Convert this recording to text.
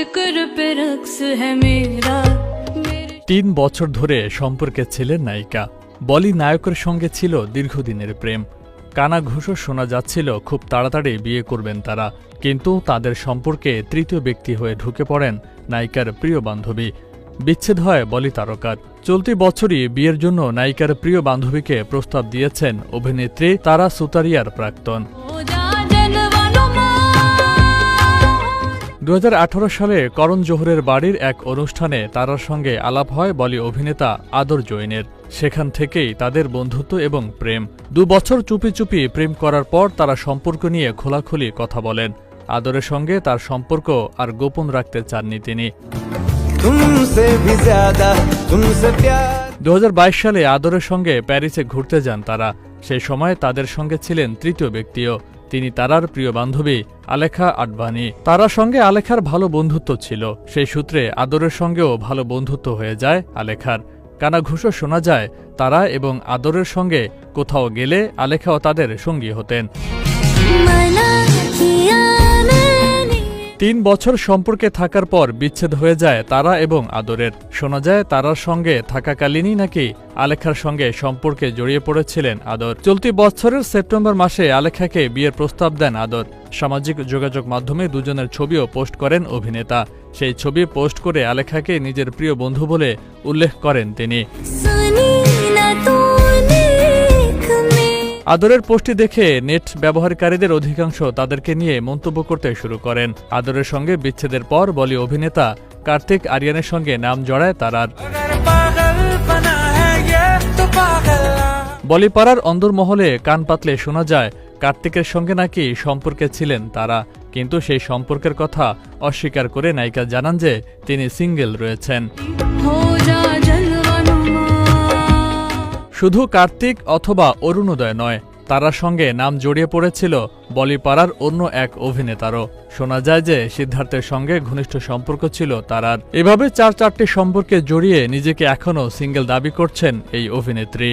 जिक्र पे रक्स है मेरा मेरे তিন বছর ধরে সম্পর্কে ছিলেন নায়িকা বলি নায়কের সঙ্গে ছিল দীর্ঘদিনের প্রেম কানা ঘুষো শোনা যাচ্ছিল খুব তাড়াতাড়ি বিয়ে করবেন তারা কিন্তু তাদের সম্পর্কে তৃতীয় ব্যক্তি হয়ে ঢুকে পড়েন নায়িকার প্রিয় বান্ধবী বিচ্ছেদ হয় বলি তারকার চলতি বছরই বিয়ের জন্য নায়িকার প্রিয় বান্ধবীকে প্রস্তাব দিয়েছেন অভিনেত্রী তারা সুতারিয়ার প্রাক্তন দু হাজার আঠারো সালে করণ জোহরের বাড়ির এক অনুষ্ঠানে তারার সঙ্গে আলাপ হয় বলি অভিনেতা আদর জৈনের। সেখান থেকেই তাদের বন্ধুত্ব এবং প্রেম। দু বছর চুপি চুপি প্রেম করার পর তারা সম্পর্ক নিয়ে খোলাখুলি কথা বলেন। আদরের সঙ্গে তার সম্পর্ক আর গোপন রাখতে চাননি তিনি। দু হাজার বাইশ সালে আদরের সঙ্গে প্যারিসে ঘুরতে যান তারা। সেই সময় তাদের সঙ্গে ছিলেন তৃতীয় ব্যক্তিও। তিনি তারার প্রিয় বান্ধবী আলেখা আডবাণী। তারার সঙ্গে আলেখার ভালো বন্ধুত্ব ছিল। সেই সূত্রে আদরের সঙ্গেও ভালো বন্ধুত্ব হয়ে যায় আলেখার। কানা কানাঘুষো শোনা যায়, তারা এবং আদরের সঙ্গে কোথাও গেলে আলেখাও তাদের সঙ্গী হতেন। তিন বছর সম্পর্কে থাকার পর বিচ্ছেদ হয়ে যায় তারা এবং আদরের। শোনা যায়, তারার সঙ্গে থাকাকালীনই নাকি আলেখার সঙ্গে সম্পর্কে জড়িয়ে পড়েছিলেন আদর। চলতি বছরের সেপ্টেম্বর মাসে আলেখাকে বিয়ের প্রস্তাব দেন আদর। সামাজিক যোগাযোগ মাধ্যমে দুজনের ছবিও পোস্ট করেন অভিনেতা। সেই ছবি পোস্ট করে আলেখাকে নিজের প্রিয় বন্ধু বলে উল্লেখ করেন তিনি। আদরের পোস্টটি দেখে নেট ব্যবহারকারীদের অধিকাংশ তাদেরকে নিয়ে মন্তব্য করতে শুরু করেন। আদরের সঙ্গে বিচ্ছেদের পর বলি অভিনেতা কার্তিক আরিয়ানের সঙ্গে নাম জড়ায় তারার বলিপাড়ার অন্দরমহলে কান পাতলে শোনা যায়, কার্তিকের সঙ্গে নাকি সম্পর্কে ছিলেন তারা। কিন্তু সেই সম্পর্কের কথা অস্বীকার করে নায়িকা জানান যে তিনি সিঙ্গেল রয়েছেন। শুধু কার্তিক অথবা অরুণোদয় নয়, তারা সঙ্গে নাম জড়িয়ে পড়েছিল বলিপাড়ার অন্য এক অভিনেতারও। শোনা যায় যে সিদ্ধার্থের সঙ্গে ঘনিষ্ঠ সম্পর্ক ছিল তারার। এভাবে চার চারটি সম্পর্কে জড়িয়ে নিজেকে এখনও সিঙ্গেল দাবি করছেন এই অভিনেত্রী।